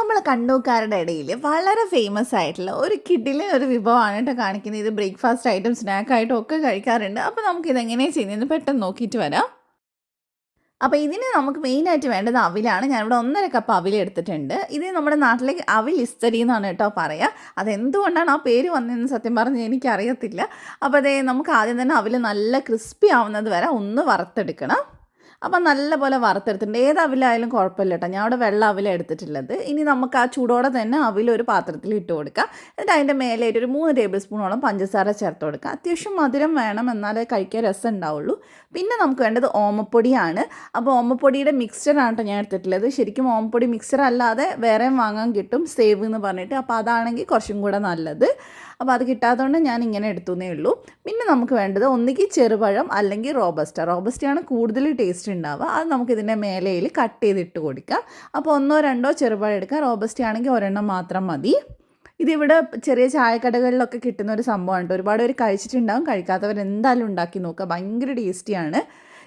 നമ്മൾ കണ്ണൂക്കാരുടെ ഇടയിൽ വളരെ ഫേമസ് ആയിട്ടുള്ള ഒരു കിഡിലെ ഒരു വിഭവമാണ് കേട്ടോ കാണിക്കുന്നത്. ഇത് ബ്രേക്ക്ഫാസ്റ്റ് ആയിട്ടും സ്നാക്കായിട്ടും ഒക്കെ കഴിക്കാറുണ്ട്. അപ്പോൾ നമുക്ക് ഇതെങ്ങനെയാണ് ചെയ്യുന്നതെന്ന് പെട്ടെന്ന് നോക്കിയിട്ട് വരാം. അപ്പോൾ ഇതിന് നമുക്ക് മെയിനായിട്ട് വേണ്ടത് അവിലാണ്. ഞാനിവിടെ ഒന്നര കപ്പ് അവിൽ എടുത്തിട്ടുണ്ട്. ഇത് നമ്മുടെ നാട്ടിലേക്ക് അവിൽ ഇസ്തരി എന്നാണ് കേട്ടോ പറയുക അതെന്തുകൊണ്ടാണ് ആ പേര് വന്നതെന്ന് സത്യം പറഞ്ഞ് എനിക്കറിയത്തില്ല. അപ്പോൾ അതേ നമുക്ക് ആദ്യം തന്നെ അവിൽ നല്ല ക്രിസ്പി ആവുന്നത് വരെ ഒന്ന് വറുത്തെടുക്കണം. അപ്പം നല്ലപോലെ വറുത്തെടുത്തിട്ടുണ്ട്. ഏത് അവിലായാലും കുഴപ്പമില്ല കേട്ടോ. ഞാൻ അവിടെ വെള്ള അവില എടുത്തിട്ടുള്ളത്. ഇനി നമുക്ക് ആ ചൂടോടെ തന്നെ അവിൽ ഒരു പാത്രത്തിൽ ഇട്ട് കൊടുക്കുക എന്നിട്ട് അതിന്റെ മേലെയായിട്ട് ഒരു മൂന്ന് ടേബിൾ സ്പൂണോളം പഞ്ചസാര ചേർത്ത് കൊടുക്കുക അത്യാവശ്യം മധുരം വേണം എന്നാലേ കഴിക്കാൻ രസം ഉണ്ടാവുള്ളൂ. പിന്നെ നമുക്ക് വേണ്ടത് ഓമപ്പൊടിയാണ്. അപ്പോൾ ഓമപ്പൊടിയുടെ മിക്സ്ചറാണ് കേട്ടോ ഞാൻ എടുത്തിട്ടുള്ളത്. ശരിക്കും ഓമപ്പൊടി മിക്സർ അല്ലാതെ വേറെയും വാങ്ങാൻ കിട്ടും. സേവ് എന്ന് പറഞ്ഞിട്ട്. അപ്പോൾ അതാണെങ്കിൽ കുറച്ചും കൂടെ നല്ലത്. അപ്പോൾ അത് കിട്ടാത്തതുകൊണ്ട് ഞാൻ ഇങ്ങനെ എടുത്തുന്നേ ഉള്ളൂ. പിന്നെ നമുക്ക് വേണ്ടത് ഒന്നുകിൽ ചെറുപഴം അല്ലെങ്കിൽ റോബസ്റ്റ. റോബസ്റ്റയാണ് കൂടുതൽ ടേസ്റ്റ് ഉണ്ടാവുക. അത് നമുക്ക് ഇതിന്റെ മേലയിൽ കട്ട് ചെയ്തിട്ട് കൊടുക്കാം അപ്പോൾ ഒന്നോ രണ്ടോ ചെറുപഴം എടുക്കാം റോബസ്റ്റ ആണെങ്കിൽ ഒരെണ്ണം മാത്രം മതി. ഇതിവിടെ ചെറിയ ചായക്കടകളിലൊക്കെ കിട്ടുന്ന ഒരു സംഭവമാണ് ഒരുപാട് പേര് കഴിച്ചിട്ടുണ്ടാവും. കഴിക്കാത്തവർ എന്തായാലും ഉണ്ടാക്കി നോക്കുക. ഭയങ്കര ടേസ്റ്റിയാണ്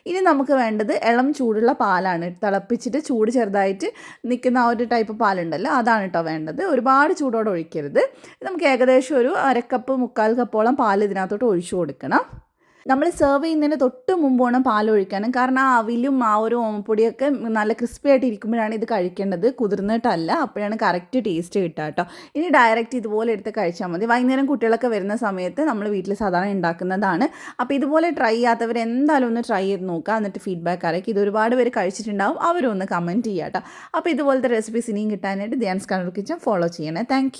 ഇനി നമുക്ക് വേണ്ടത് ഇളം ചൂടുള്ള പാലാണ് തിളപ്പിച്ചിട്ട് ചൂട് ചെറുതായിട്ട് നിൽക്കുന്ന ആ ഒരു ടൈപ്പ് പാലുണ്ടല്ലോ അതാണ് കേട്ടോ വേണ്ടത്. ഒരുപാട് ചൂടോടെ ഒഴിക്കരുത്. നമുക്ക് ഏകദേശം ഒരു അരക്കപ്പ് മുക്കാൽ കപ്പോളം പാൽ ഇതിനകത്തോട്ട് ഒഴിച്ചു കൊടുക്കണം. നമ്മൾ സെർവ് ചെയ്യുന്നതിന് തൊട്ട് മുമ്പ് വേണം പാൽ ഒഴിക്കാനും. കാരണം ആ അവിലും ആ ഒരു ഓമപ്പൊടിയൊക്കെ നല്ല ക്രിസ്പി ആയിട്ട് ഇരിക്കുമ്പോഴാണ് ഇത് കഴിക്കേണ്ടത്. കുതിർന്നിട്ടല്ല അപ്പോഴാണ് കറക്റ്റ് ടേസ്റ്റ് കിട്ടുക കേട്ടോ. ഇനി ഡയറക്റ്റ് ഇതുപോലെ എടുത്ത് കഴിച്ചാൽ മതി. വൈകുന്നേരം കുട്ടികളൊക്കെ വരുന്ന സമയത്ത് നമ്മൾ വീട്ടിൽ സാധാരണ ഉണ്ടാക്കുന്നതാണ് അപ്പോൾ ഇതുപോലെ ട്രൈ ചെയ്യാത്തവർ എന്തായാലും ഒന്ന് ട്രൈ ചെയ്ത് നോക്കുക. എന്നിട്ട് ഫീഡ്ബാക്ക് അറിയിക്കുക. ഇത് ഒരുപാട് പേര് കഴിച്ചിട്ടുണ്ടാവും. അവരൊന്ന് കമന്റ് ചെയ്യാം കേട്ടോ. അപ്പോൾ ഇതുപോലത്തെ റെസിപ്പീസ് ഇനിയും കിട്ടാനായിട്ട് ധ്യാൻസ് കണ്ണൂർ കിച്ചൻ ഫോളോ ചെയ്യണേ. താങ്ക്